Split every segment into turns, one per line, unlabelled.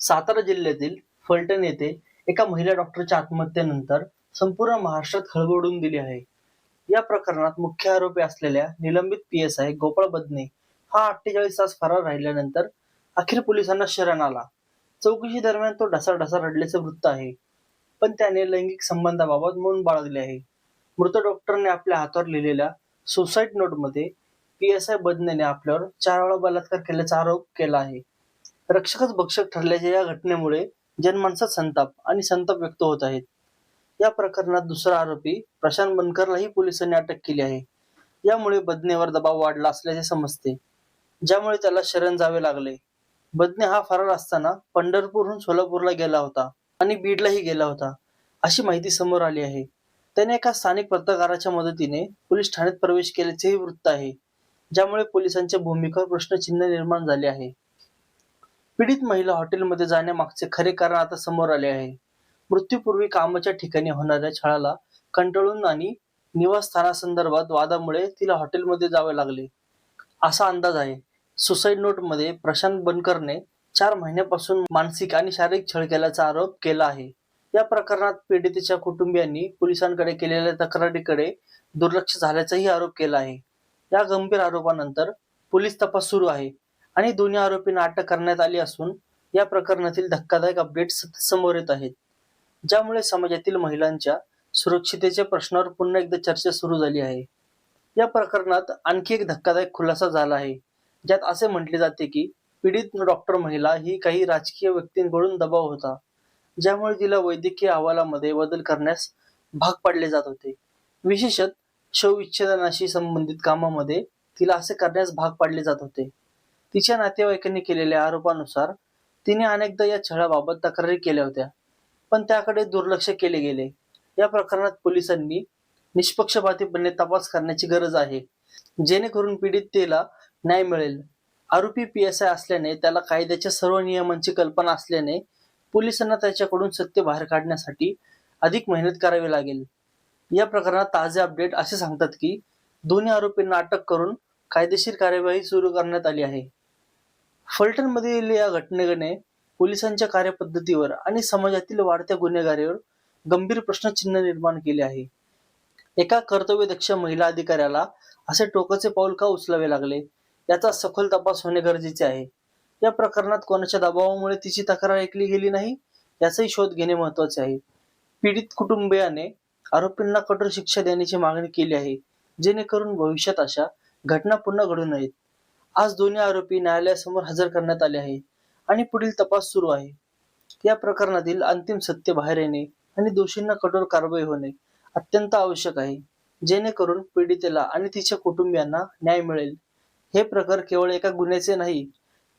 सातारा जिल्ह्यातील फलटण येथे एका महिला डॉक्टरच्या आत्महत्येनंतर संपूर्ण महाराष्ट्रात खळबळून दिली आहे. या प्रकरणात मुख्य आरोपी असलेल्या निलंबित P S I Gopal Badane हा अठ्ठेचाळीस तास फरार राहिल्यानंतर अखेर पोलिसांना शरण आला. चौकशी दरम्यान तो ढसाढसा रडल्याचं वृत्त आहे. पण त्याने लैंगिक संबंधाबाबत मौन बाळगले आहे. मृत डॉक्टरने आपल्या हातावर लिहिलेल्या सुसाईड नोटमध्ये पी एस आय बदनेने आपल्यावर चार वेळा बलात्कार केल्याचा आरोप केला आहे. रक्षकच भक्षक ठरल्याच्या या घटनेमुळे जनमानसात संताप आणि संताप व्यक्त होत आहेत. या प्रकरणात दुसरा आरोपी प्रशांत बनकरलाही पोलिसांनी अटक केली आहे. यामुळे बदनेवर दबाव वाढला असल्याचे समजते. ज्यामुळे त्याला शरण जावे लागले. बदने हा फरार असताना पंढरपूरहून सोलापूरला गेला होता आणि बीडलाही गेला होता अशी माहिती समोर आली आहे. त्याने एका स्थानिक पत्रकाराच्या मदतीने पोलीस ठाण्यात प्रवेश केल्याचेही वृत्त आहे. ज्यामुळे पोलिसांच्या भूमिकेवर प्रश्नचिन्ह निर्माण झाले आहे. पीडित महिला हॉटेलमध्ये जाण्यामागचे खरे कारण आता समोर आले आहे. मृत्यूपूर्वी कामाच्या ठिकाणी होणाऱ्या छळाला कंटाळून आणि निवासस्थानासंदर्भात वादामुळे तिला हॉटेलमध्ये जावे लागले. असा अंदाज आहे. सुसाईड नोटमध्ये प्रशांत बनकरने चार महिन्यापासून मानसिक आणि शारीरिक छळ केल्याचा आरोप केला आहे. या प्रकरणात पीडितेच्या कुटुंबियांनी पोलिसांकडे केलेल्या तक्रारीकडे दुर्लक्ष झाल्याचाही आरोप केला आहे. या गंभीर आरोपानंतर पोलीस तपास सुरू आहे. आणि दोन्ही आरोपींना अटक करण्यात आली असून या प्रकरणातील धक्कादायक अपडेट समोर येत आहेत. ज्यामुळे समाजातील महिलांच्या सुरक्षितेच्या प्रश्नावर पुन्हा एकदा चर्चा सुरू झाली आहे. या प्रकरणात आणखी एक धक्कादायक खुलासा झाला आहे. ज्यात असे म्हटले जाते की पीडित डॉक्टर महिला ही काही राजकीय व्यक्तींकडून दबाव होता ज्यामुळे तिला वैद्यकीय अहवालामध्ये बदल करण्यास भाग पाडले जात होते. विशेषत शवविच्छेदनाशी संबंधित कामामध्ये तिला असे करण्यास भाग पाडले जात होते. तिच्या नातेवाईकांनी केलेल्या आरोपानुसार तिने अनेकदा या छळाबाबत तक्रारी केल्या होत्या पण त्याकडे दुर्लक्ष केले गेले. या प्रकरणात पोलिसांनी निष्पक्षपातीपणे तपास करण्याची गरज आहे. जेणेकरून पीडितेला न्याय मिळेल. आरोपी पी एस आय असल्याने त्याला कायद्याच्या सर्व नियमांची कल्पना असल्याने पोलिसांना त्याच्याकडून सत्य बाहेर काढण्यासाठी अधिक मेहनत करावी लागेल. या प्रकरणात ताजे अपडेट असे सांगतात की दोन्ही आरोपींना अटक करून कायदेशीर कार्यवाही सुरू करण्यात आली आहे. फलटणमधील या घटनेने पोलिसांच्या कार्यपद्धतीवर आणि समाजातील वाढत्या गुन्हेगारीवर गंभीर प्रश्नचिन्ह निर्माण केले आहे. एका कर्तव्यदक्ष महिला अधिकाऱ्याला असे टोकाचे पाऊल का उचलावे लागले? याचा सखोल तपास होणे गरजेचे आहे. या प्रकरणात कोणाच्या दबावामुळे तिची तक्रार ऐकली गेली नाही याचाही शोध घेणे महत्त्वाचे आहे. पीडित कुटुंबियाने आरोपींना कठोर शिक्षा देण्याची मागणी केली आहे जेणेकरून भविष्यात अशा घटना पुन्हा घडू नयेत. आज दोन्ही आरोपी न्यायालयासमोर हजर करण्यात आले आहे आणि पुढील तपास सुरू आहे. या प्रकरणातील अंतिम सत्य बाहेर येणे आणि दोषींना कठोर कारवाई होणे अत्यंत आवश्यक आहे. जेणेकरून पीडितेला आणि तिच्या कुटुंबियांना न्याय मिळेल. हे प्रकार केवळ एका गुन्ह्याचे नाही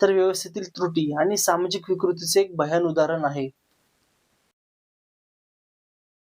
तर व्यवस्थेतील त्रुटी आणि सामाजिक विकृतीचे एक भयान उदाहरण आहे.